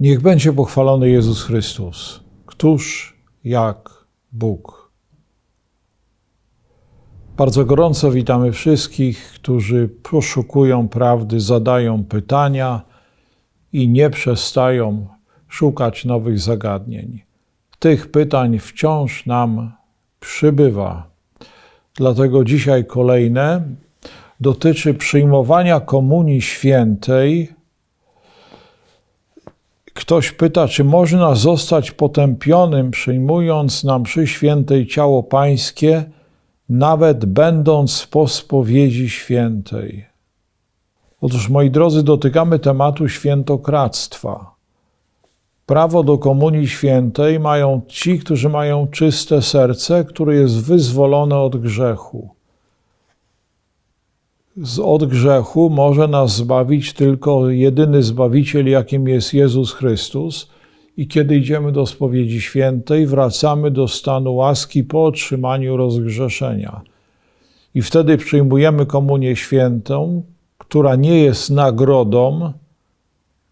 Niech będzie pochwalony Jezus Chrystus. Któż jak Bóg? Bardzo gorąco witamy wszystkich, którzy poszukują prawdy, zadają pytania i nie przestają szukać nowych zagadnień. Tych pytań wciąż nam przybywa. Dlatego dzisiaj kolejne dotyczy przyjmowania Komunii Świętej. Ktoś pyta, czy można zostać potępionym, przyjmując na mszy świętej ciało Pańskie, nawet będąc po spowiedzi świętej. Otóż, moi drodzy, dotykamy tematu świętokradztwa. Prawo do Komunii Świętej mają ci, którzy mają czyste serce, które jest wyzwolone od grzechu. Z od grzechu może nas zbawić tylko jedyny Zbawiciel, jakim jest Jezus Chrystus. I kiedy idziemy do spowiedzi świętej, wracamy do stanu łaski po otrzymaniu rozgrzeszenia. I wtedy przyjmujemy komunię świętą, która nie jest nagrodą,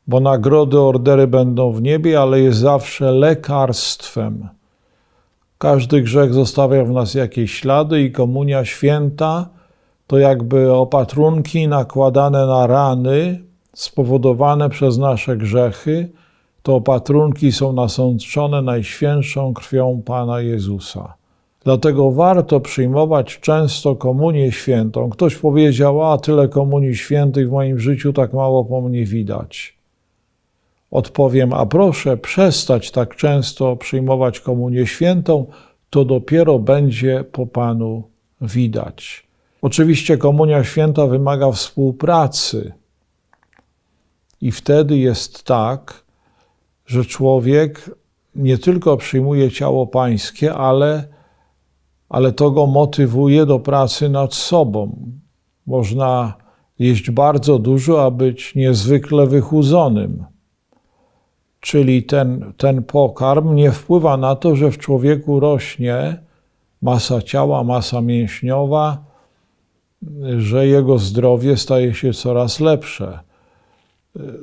bo nagrody, ordery będą w niebie, ale jest zawsze lekarstwem. Każdy grzech zostawia w nas jakieś ślady i komunia święta to jakby opatrunki nakładane na rany spowodowane przez nasze grzechy. To opatrunki są nasączone najświętszą krwią Pana Jezusa. Dlatego warto przyjmować często komunię świętą. Ktoś powiedział, a tyle komunii świętych w moim życiu tak mało po mnie widać. Odpowiem, a proszę przestać tak często przyjmować komunię świętą, to dopiero będzie po Panu widać. Oczywiście komunia święta wymaga współpracy. I wtedy jest tak, że człowiek nie tylko przyjmuje ciało pańskie, ale, ale to go motywuje do pracy nad sobą. Można jeść bardzo dużo, a być niezwykle wychudzonym. Czyli ten, ten pokarm nie wpływa na to, że w człowieku rośnie masa ciała, masa mięśniowa, że jego zdrowie staje się coraz lepsze.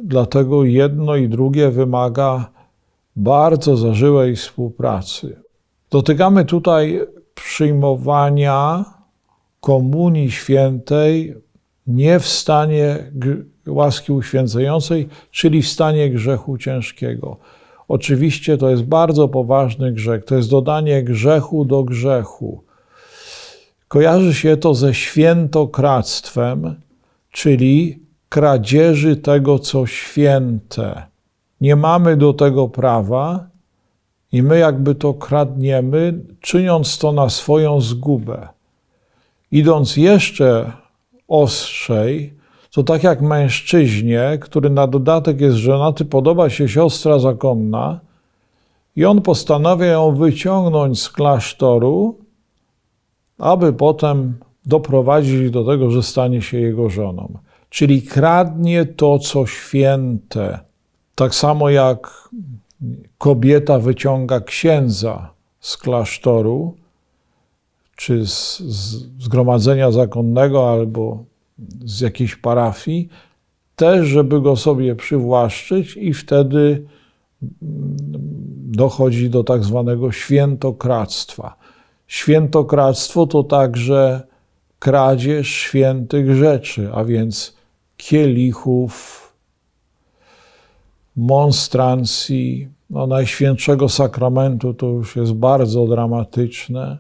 Dlatego jedno i drugie wymaga bardzo zażyłej współpracy. Dotykamy tutaj przyjmowania Komunii Świętej nie w stanie łaski uświęcającej, czyli w stanie grzechu ciężkiego. Oczywiście to jest bardzo poważny grzech, to jest dodanie grzechu do grzechu. Kojarzy się to ze świętokradztwem, czyli kradzieży tego, co święte. Nie mamy do tego prawa i my jakby to kradniemy, czyniąc to na swoją zgubę. Idąc jeszcze ostrzej, to tak jak mężczyźnie, który na dodatek jest żonaty, podoba się siostra zakonna i on postanawia ją wyciągnąć z klasztoru, aby potem doprowadzić do tego, że stanie się jego żoną. Czyli kradnie to, co święte. Tak samo jak kobieta wyciąga księdza z klasztoru, czy z, zgromadzenia zakonnego, albo z jakiejś parafii, też, żeby go sobie przywłaszczyć, i wtedy dochodzi do tak zwanego świętokradztwa. Świętokradztwo to także kradzież świętych rzeczy, a więc kielichów, monstrancji, no, Najświętszego Sakramentu to już jest bardzo dramatyczne,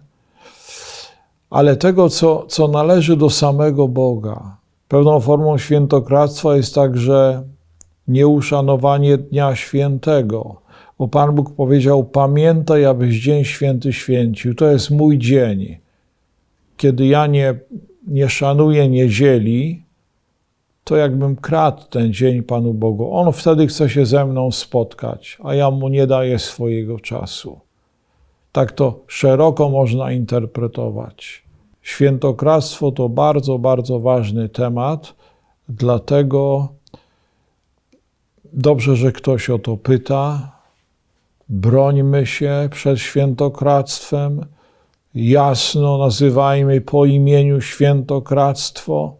ale tego, co, co należy do samego Boga. Pewną formą świętokradztwa jest także nieuszanowanie Dnia Świętego bo Pan Bóg powiedział: Pamiętaj, abyś dzień święty święcił. To jest mój dzień. Kiedy ja nie, nie szanuję niedzieli, to jakbym kradł ten dzień Panu Bogu. On wtedy chce się ze mną spotkać, a ja mu nie daję swojego czasu. Tak to szeroko można interpretować. Świętokradztwo to bardzo, bardzo ważny temat, dlatego dobrze, że ktoś o to pyta, brońmy się przed świętokradztwem, jasno nazywajmy po imieniu świętokradztwo,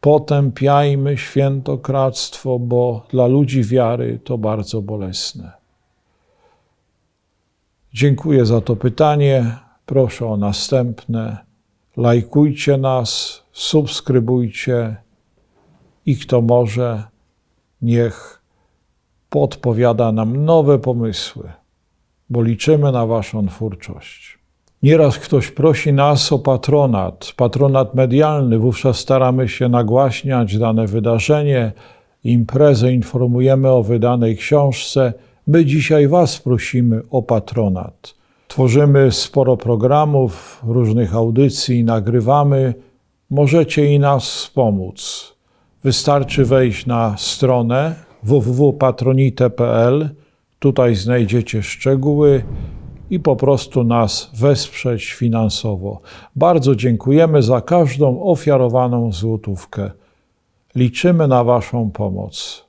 Potępiajmy świętokradztwo, bo dla ludzi wiary to bardzo bolesne. Dziękuję za to pytanie. Proszę o następne. Lajkujcie nas, subskrybujcie i kto może, niech podpowiada nam nowe pomysły, bo liczymy na Waszą twórczość. Nieraz ktoś prosi nas o patronat, patronat medialny, wówczas staramy się nagłaśniać dane wydarzenie, imprezę, informujemy o wydanej książce. My dzisiaj Was prosimy o patronat. Tworzymy sporo programów, różnych audycji, nagrywamy. Możecie i nas wspomóc. Wystarczy wejść na stronę www.patronite.pl. Tutaj znajdziecie szczegóły i po prostu nas wesprzeć finansowo. Bardzo dziękujemy za każdą ofiarowaną złotówkę. Liczymy na Waszą pomoc.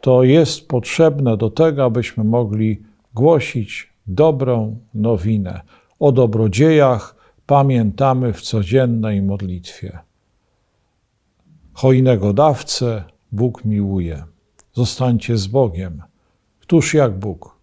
To jest potrzebne do tego, abyśmy mogli głosić dobrą nowinę. O dobrodziejach pamiętamy w codziennej modlitwie. Hojnego dawcę Bóg miłuje. Zostańcie z Bogiem. Któż jak Bóg?